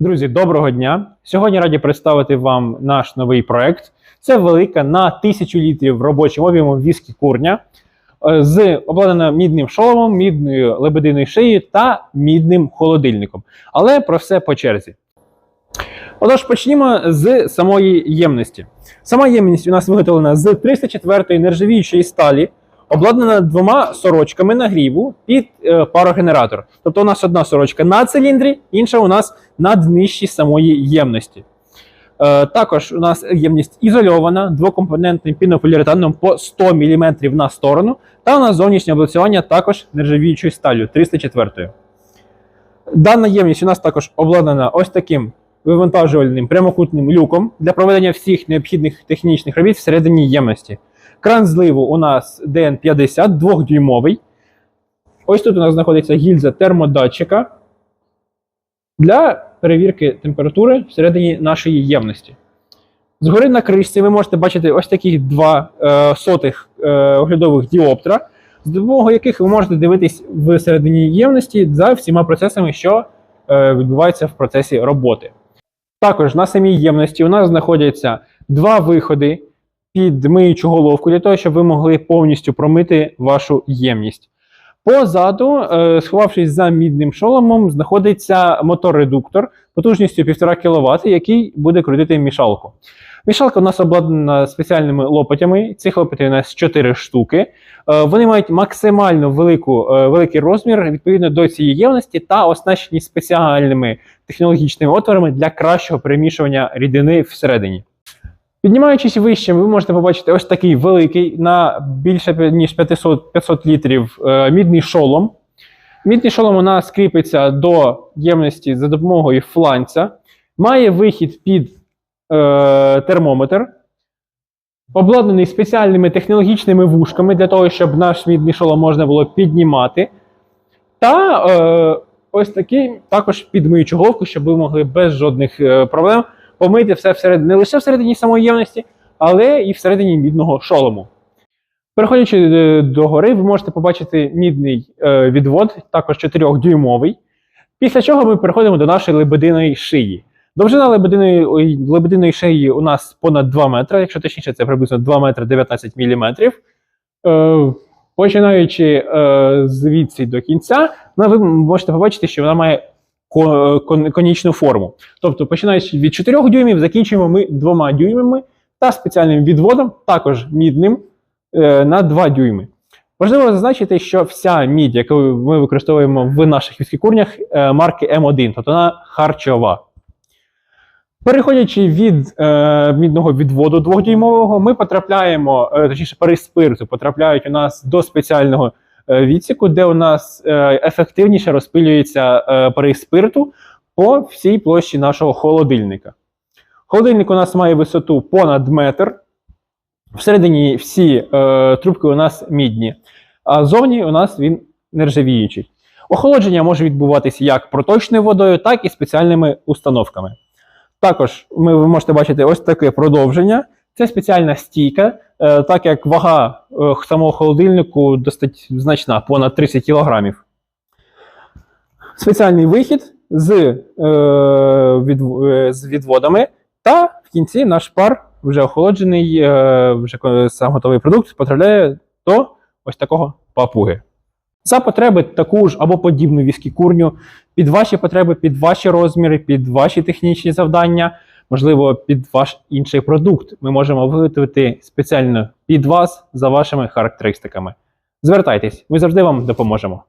Друзі, доброго дня! Сьогодні раді представити вам наш новий проект. Це велика на 1000 літрів робочим об'ємом віскі курня е, з обладнана мідним шоломом, мідною лебединою шиєю та мідним холодильником. Але про все по черзі. Отож, почнімо з самої ємності. Сама ємність у нас виготовлена з 304 нержавіючої сталі, обладнана двома сорочками нагріву під е, парогенератор. Тобто у нас одна сорочка на циліндрі, інша у нас на днищі самої ємності. Е, також у нас ємність ізольована двокомпонентним пінополіуретаном по 100 мм на сторону, та у нас зовнішнє облицювання також нержавіючою сталю 304. Дана ємність у нас також обладнана ось таким вивантажувальним прямокутним люком для проведення всіх необхідних технічних робіт всередині ємності. Кран зливу у нас DN50 2-дюймовий. Ось тут у нас знаходиться гільза термодатчика для перевірки температури всередині нашої ємності. Згори на кришці ви можете бачити ось таких два е, сотих е, оглядових діоптра, з допомогою яких ви можете дивитись всередині ємності за всіма процесами, що е, відбуваються в процесі роботи. Також на самій ємності у нас знаходяться два виходи під миючу головку для того, щоб ви могли повністю промити вашу ємність. Позаду, е, сховавшись за мідним шоломом, знаходиться мотор-редуктор потужністю 1,5 кВт, який буде крутити мішалку. Мішалка у нас обладнана спеціальними лопатями. Цих лопатів у нас 4 штуки. Е, Вони мають максимально велику, е, великий розмір відповідно до цієї ємності та оснащені спеціальними технологічними отворами для кращого перемішування рідини всередині. Піднімаючись вище, ви можете побачити ось такий великий на більше ніж 500, 500 літрів е, мідний шолом. Мідний шолом у нас кріпиться до ємності за допомогою фланця, має вихід під е, термометр, обладнаний спеціальними технологічними вушками для того, щоб наш мідний шолом можна було піднімати. Та е, ось такий також підмиючу головку, щоб ви могли без жодних е, проблем помити все всередині, не лише всередині самої ємності, але і всередині мідного шолому. Переходячи е, до гори, ви можете побачити мідний е, відвод, також 4-дюймовий. Після чого ми переходимо до нашої лебединої шиї. Довжина лебединої, лебединої шиї у нас понад 2 метри, якщо точніше, це приблизно 2 метри 19 міліметрів. Е, починаючи звідси до кінця, ви можете побачити, що вона має конічну форму. Тобто, починаючи від 4 дюймів, закінчуємо ми 2 дюймами та спеціальним відводом, також мідним, е, на 2 дюйми. Важливо зазначити, що вся мідь, яку ми використовуємо в наших віскікурнях, е, марки М1, тобто вона харчова. Переходячи від е, мідного відводу двохдюймового, ми потрапляємо, е, точніше, пари потрапляють у нас до спеціального відсіку, де у нас е, ефективніше розпилюється е, пари спирту по всій площі нашого холодильника. Холодильник у нас має висоту понад метр. Всередині всі е, трубки у нас мідні, а зовні у нас він нержавіючий. Охолодження може відбуватися як проточною водою, так і спеціальними установками. Також ми, ви можете бачити ось таке продовження. Це спеціальна стійка, е, так як вага е, самого холодильнику досить значна, понад 30 кг. Спеціальний вихід з, е, з відводами, та в кінці наш пар, вже охолоджений, вже сам готовий продукт, потрапляє до ось такого папуги. За потреби таку ж або подібну віскікурню, під ваші потреби, під ваші розміри, під ваші технічні завдання, можливо, під ваш інший продукт. Ми можемо виготовити спеціально під вас за вашими характеристиками. Звертайтесь, ми завжди вам допоможемо.